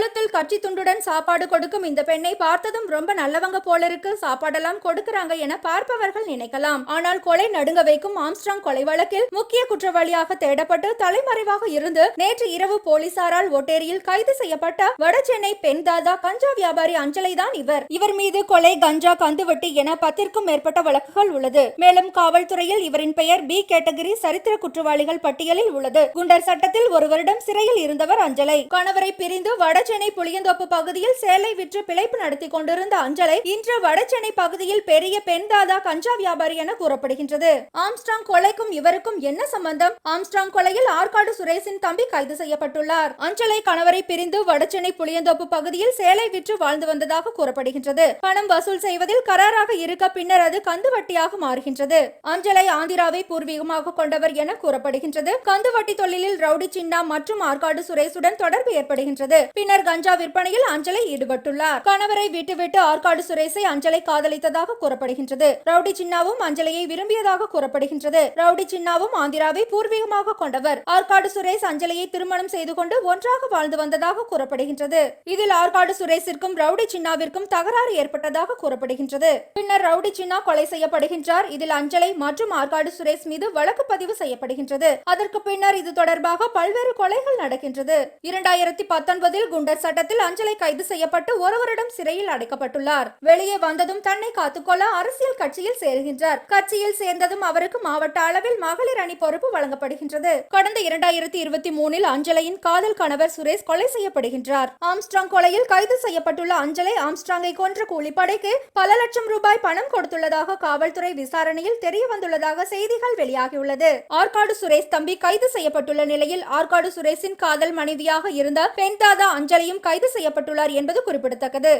கழுத்தில் கட்சி துண்டுடன் சாப்பாடு கொடுக்கும் இந்த பெண்ணை பார்த்ததும் ரொம்ப நல்லவங்க போல இருக்கு. சாப்பாடெல்லாம் கொடுக்கறாங்க என பார்ப்பவர்கள் நினைக்கலாம். ஆனால் கொலை நடுங்க வைக்கும் ஆம்ஸ்ட்ராங் கொலை வழக்கில் முக்கிய குற்றவாளியாக தேடப்பட்டு தலைமறைவாக இருந்து நேற்று இரவு போலீசாரால் ஒட்டேரியில் கைது செய்யப்பட்ட வடசென்னை பெண் தாதா கஞ்சா வியாபாரி அஞ்சலை தான் இவர். இவர் மீது கொலை கஞ்சா கந்துவட்டி என பத்திற்கும் மேற்பட்ட வழக்குகள் உள்ளது. மேலும் காவல்துறையில் இவரின் பெயர் பி. கேட்டகரி சரித்திர குற்றவாளிகள் பட்டியலில் உள்ளது. குண்டர் சட்டத்தில் ஒரு வருடம் சிறையில் இருந்தவர் அஞ்சலை. கணவரை பிரிந்து வடசென்னை வடசென்னை புளியந்தோப்பு பகுதியில் சேலை விற்று பிழைப்பு நடத்தி கொண்டிருந்த அஞ்சலை இன்று வடசென்னை பகுதியில் பெரிய பெண் தாதா கஞ்சா வியாபாரி என கூறப்படுகின்றது. ஆம்ஸ்டாங் கொலைக்கும் இவருக்கும் என்ன சம்பந்தம்? ஆம்ஸ்டாங் கொலையில் ஆற்காடு சுரேஷின் தம்பி கைது செய்யப்பட்டுள்ளார். அஞ்சலை கணவரை பிரிந்து வடசென்னை புளியந்தோப்பு பகுதியில் சேலை விற்று வாழ்ந்து வந்ததாக கூறப்படுகின்றது. பணம் வசூல் செய்வதில் கராராக இருக்க பின்னர் அது கந்துவட்டியாக மாறுகின்றது. அஞ்சலை ஆந்திராவை பூர்வீகமாக கொண்டவர் என கூறப்படுகின்றது. கந்துவட்டி தொழிலில் ரவுடி சின்னா மற்றும் ஆற்காடு சுரேஷுடன் தொடர்பு ஏற்படுகின்றது. பின்னர் கஞ்சா விற்பனையில் அஞ்சலை ஈடுபட்டுள்ளார். கணவரை விட்டுவிட்டு ஆற்காடு சுரேஷை அஞ்சலை காதலித்ததாக கூறப்படுகின்றது. ரவுடி சின்னாவும் அஞ்சலையை விரும்பியதாக கூறப்படுகின்றது. ரவுடி சின்னாவும் ஆந்திராவை பூர்வீகமாக கொண்டவர். ஆற்காடு சுரேஷ் அஞ்சலையை திருமணம் செய்து கொண்டு ஒன்றாக வாழ்ந்து வந்ததாக கூறப்படுகின்றது. இதில் ஆற்காடு சுரேஷிற்கும் ரவுடி சின்னாவிற்கும் தகராறு ஏற்பட்டதாக கூறப்படுகின்றது. பின்னர் ரவுடி சின்னா கொலை செய்யப்படுகின்றார். இதில் அஞ்சலை மற்றும் ஆற்காடு சுரேஷ் மீது வழக்கு பதிவு செய்யப்படுகின்றது. அதற்கு பின்னர் இது தொடர்பாக பல்வேறு கொலைகள் நடக்கின்றது. இரண்டாயிரத்தி பத்தொன்பதில் குண்டர் சட்டத்தில் அஞ்சலை கைது செய்யப்பட்டு ஒரு வருடம் சிறையில் அடைக்கப்பட்டுள்ளார். வெளியே வந்ததும் தன்னை காத்துக்கொள்ள அரசியல் கட்சியில் சேர்கின்றார். கட்சியில் சேர்ந்ததும் அவருக்கு மாவட்ட அளவில் மகளிர் அணி பொறுப்பு வழங்கப்படுகின்றது. கடந்த இரண்டாயிரத்தி இருபத்தி மூணில் அஞ்சலையின் காதல் கணவர் சுரேஷ் கொலை செய்யப்படுகின்றார். ஆம்ஸ்ட்ராங் கொலையில் கைது செய்யப்பட்டுள்ள அஞ்சலை ஆம்ஸ்ட்ராங்கை கொன்ற கூலிப்படைக்கு பல லட்சம் ரூபாய் பணம் கொடுத்துள்ளதாக காவல்துறை விசாரணையில் தெரிய வந்துள்ளதாக செய்திகள் வெளியாகியுள்ளது. ஆற்காடு சுரேஷ் தம்பி கைது செய்யப்பட்டுள்ள நிலையில் ஆற்காடு சுரேஷின் காதல் மனைவியாக இருந்த பெண் தாதா அஞ்சலையும் கைது செய்யப்பட்டுள்ளார் என்பது குறிப்பிடத்தக்கது.